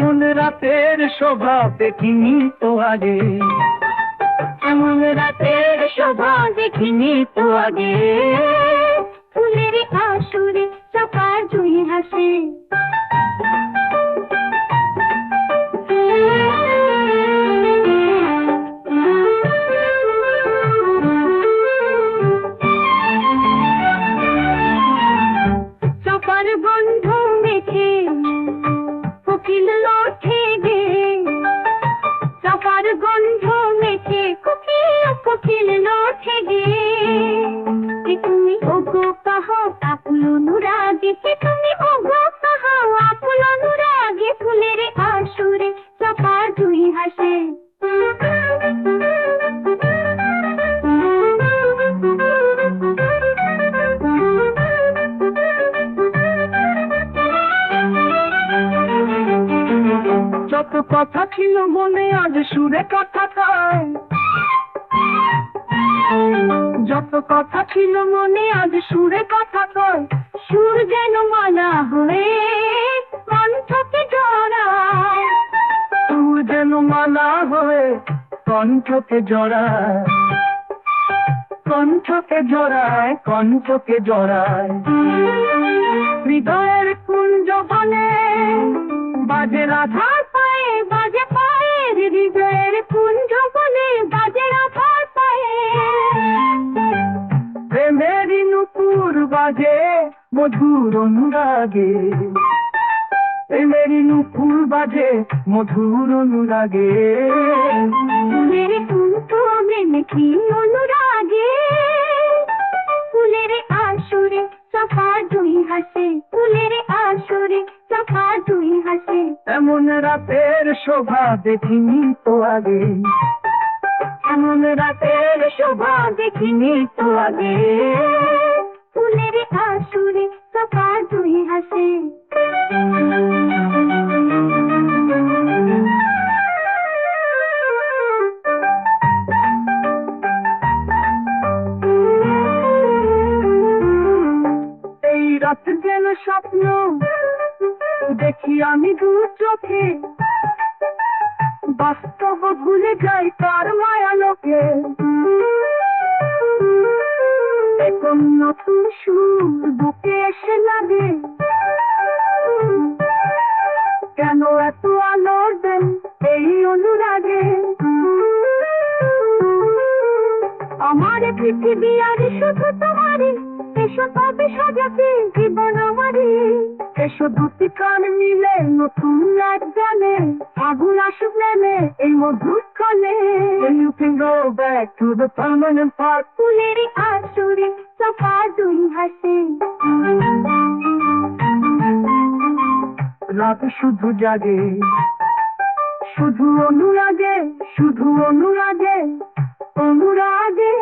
রাতের শোভা দেখিনি তো আগে। এমন রাতের শোভা দেখিনি তো আগে। ফুলের আসরে চাপার জুই হাসে। চাপার গন্ধ মেখে কোকিল কোকিল লোঠে গে। তুমি ওগো কাহ কাকুলো নুরা এ তুমি কথা ছিল মনে, আজ সুরে কথা কয় যত কথা ছিল মনে, আজ সুরে কথা কয় সুর যেন মালা হয়ে কণ্ঠকে জড়ায়। তুই যেন মালা হয়ে কণ্ঠকে জড়ায়। কণ্ঠকে জড়ায় কণ্ঠকে জড়ায়। হৃদয়ের কুঞ্জ বনে, বাজে রাধা প্রেমেরই নুপুর বাজে মধুর অনুরাগে। প্রেমেরই নুপুর বাজে মধুর অনুরাগে। ফুলের অনুরাগে। ফুলের আসরে চাপা দুই হাসে ফুলের আসরে চাপা দুই হাসে। এমন রাতের শোভা দেখিনি তো আগে। এমন রাতের শোভা দেখিনি তো আগে। ফুলের আসরে চাপা দুই হাসে রাত যেন স্বপ্ন, দেখি আমি দু চোখে। বাস্তব ভুলে যাই এখন নতুন সুর বুকে এসে লাগে। কেন এত আলোর দেন এই অনুরাগে? আমার পৃথিবী আর শুধু তোমারই এসো তবে সাজাতে জীবন আমারই। এসো দুটি কান মিলে নতুন এক গানে আগুন আসুক নেমে এই মধুর And you can go back to the permanent park ফুলের আসরে চাপা দুই হাসে। রাত শুধু জাগে শুধু অনুরাগে শুধু অনুরাগে অনুরাগে।